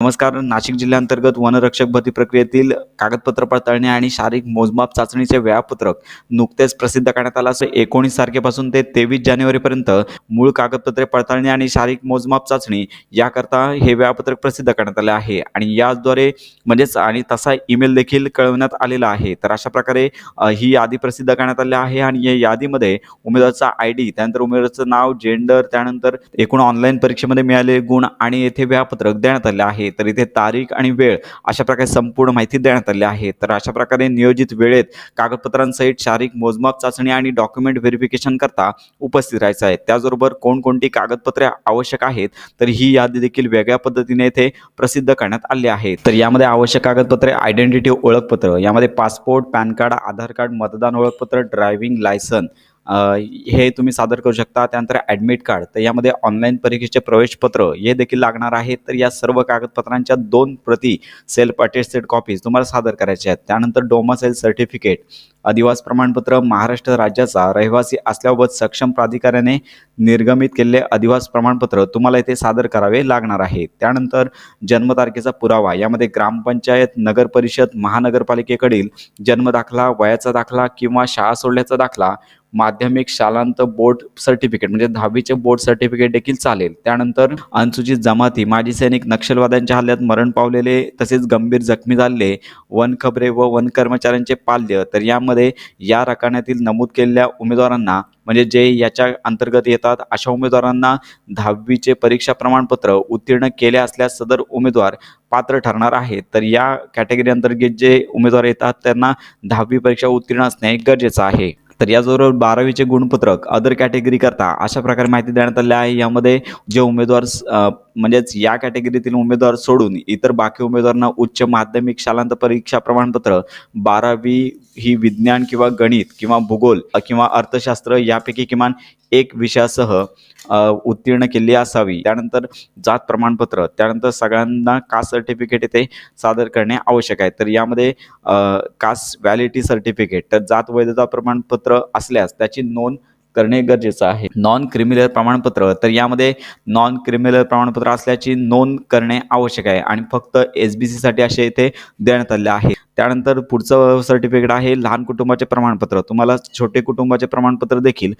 नमस्कार. नाशिक जिल्ह्याअंतर्गत वनरक्षक भरती प्रक्रियेतील कागदपत्र पडताळणी आणि शारीरिक मोजमाप चाचणीचे वेळापत्रक नुकतेच प्रसिद्ध करण्यात आलं असं एकोणीस तारखेपासून ते तेवीस जानेवारीपर्यंत मूळ कागदपत्रे पडताळणी आणि शारीरिक मोजमाप चाचणी याकरता हे वेळापत्रक प्रसिद्ध करण्यात आले आहे. आणि याद्वारे म्हणजेच आणि तसा ईमेल देखील कळवण्यात आलेला आहे. तर अशा प्रकारे ही यादी प्रसिद्ध करण्यात आली आहे आणि या यादीमध्ये उमेदवाराचा आय डी त्यानंतर उमेदवाराचं नाव जेंडर त्यानंतर एकूण ऑनलाईन परीक्षेमध्ये मिळालेले गुण आणि येथे वेळापत्रक देण्यात आले आहे. तर इथे तारीख आणि वेळ अशा प्रकारे संपूर्ण माहिती देण्यात आली आहे. तर अशा प्रकारे नियोजित वेळेत कागदपत्रांसहित शारीरिक मोजमाप चाचणी आणि डॉक्युमेंट व्हेरिफिकेशन करता उपस्थित राहायचं आहे. त्याचबरोबर कोणकोणती कागदपत्रे आवश्यक आहेत तर ही यादी देखील वेगळ्या पद्धतीने इथे प्रसिद्ध करण्यात आली आहे. तर यामध्ये आवश्यक कागदपत्रे आयडेंटिटी ओळखपत्र यामध्ये passport PAN card Aadhaar card मतदान ओळखपत्र ड्रायव्हिंग लायसन हे तुम्ही सादर करू शकता. त्यानंतर ॲडमिट कार्ड तर यामध्ये ऑनलाईन परीक्षेचे प्रवेशपत्र हे देखील लागणार आहे. तर या सर्व कागदपत्रांच्या दोन प्रती सेल्फ अटेस्टेड कॉपीज तुम्हाला सादर करायच्या आहेत. त्यानंतर डोमासेल सर्टिफिकेट अधिवास प्रमाणपत्र महाराष्ट्र राज्याचा रहिवासी असल्याबाबत सक्षम प्राधिकाऱ्याने निर्गमित केलेले अधिवास प्रमाणपत्र तुम्हाला इथे सादर करावे लागणार आहे. त्यानंतर जन्मतारखेचा पुरावा यामध्ये ग्रामपंचायत नगरपरिषद महानगरपालिकेकडील जन्मदाखला वयाचा दाखला किंवा शाळा सोडल्याचा दाखला माध्यमिक शालांत बोर्ड सर्टिफिकेट म्हणजे दहावीचे बोर्ड सर्टिफिकेट देखील चालेल. त्यानंतर अनुसूचित जमाती माजी सैनिक नक्षलवाद्यांच्या हल्ल्यात मरण पावलेले तसेच गंभीर जखमी झालेले वन खबरे व वन कर्मचाऱ्यांचे पाल्य. तर यामध्ये या रकान्यातील नमूद केलेल्या उमेदवारांना म्हणजे जे याच्या अंतर्गत येतात अशा उमेदवारांना दहावीचे परीक्षा प्रमाणपत्र उत्तीर्ण केले असल्यास सदर उमेदवार पात्र ठरणार आहे तर या कॅटेगरी अंतर्गत जे उमेदवार येतात त्यांना दहावी परीक्षा उत्तीर्ण असणे गरजेचं आहे. तर याचबरोबर बारावीचे गुणपत्रक अदर कॅटेगरी करता अशा प्रकारे माहिती देण्यात आली आहे. यामध्ये जे उमेदवार स- म्हणजेच या कॅटेगरीतील उमेदवार सोडून इतर बाकी उमेदवारांना उच्च माध्यमिक शालांत परीक्षा प्रमाणपत्र बारावी ही विज्ञान किंवा गणित किंवा भूगोल किंवा अर्थशास्त्र यापैकी किमान एक विषयासह उत्तीर्ण केली असावी. त्यानंतर जात प्रमाणपत्र त्यानंतर सगळ्यांना कास्ट सर्टिफिकेट येथे सादर करणे आवश्यक आहे. तर यामध्ये कास्ट व्हॅलिटी सर्टिफिकेट तर जात वैधता प्रमाणपत्र असल्यास त्याची नोंद करणे गरजेचं आहे. नॉन क्रिमिनल प्रमाणपत्र तर यामध्ये नॉन क्रिमिनल प्रमाणपत्र असल्याची नोंद करणे आवश्यक आहे आणि फक्त एस बी सीसाठी असे इथे देण्यात आले आहे. त्यानंतर पुढचं सर्टिफिकेट आहे लहान कुटुंबाचे प्रमाणपत्र. तुम्हाला छोटे कुटुंबाचे प्रमाणपत्र देखील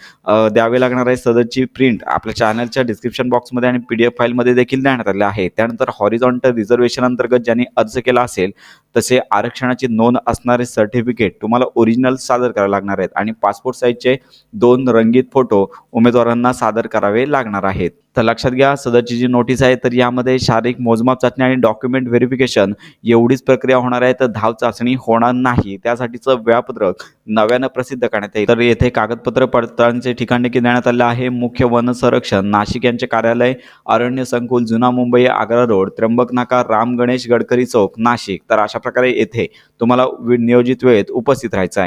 द्यावे लागणार आहे. सदरची प्रिंट आपल्या चॅनलच्या डिस्क्रिप्शन बॉक्समध्ये आणि पी डी एफ फाईलमध्ये देखील देण्यात आले आहे. त्यानंतर हॉरिझॉन्टल रिझर्वेशन अंतर्गत ज्यांनी अर्ज केला असेल तसे आरक्षणाची नोंद असणारे सर्टिफिकेट तुम्हाला ओरिजिनल सादर करावे लागणार आहेत. आणि पासपोर्ट साईजचे दोन रंगीत फोटो उमेदवारांना सादर करावे लागणार आहेत. तर लक्षात घ्या सदरची जी नोटीस आहे तर यामध्ये शारीरिक मोजमाप चाचणी आणि डॉक्युमेंट व्हेरिफिकेशन एवढीच प्रक्रिया होणार आहे तर धाव चाचणी होणार नाही. त्यासाठीचं वेळापत्रक नव्यानं प्रसिद्ध करण्यात येईल. तर येथे कागदपत्र पडताळणीचे ठिकाण देखील देण्यात आले आहे मुख्य वन संरक्षण नाशिक यांचे कार्यालय अरण्य संकुल जुना मुंबई आग्रा रोड त्र्यंबक नाका राम गणेश गडकरी चौक नाशिक. तर अशा प्रकारे येथे तुम्हाला वि- नियोजित वेळेत उपस्थित राहायचं आहे.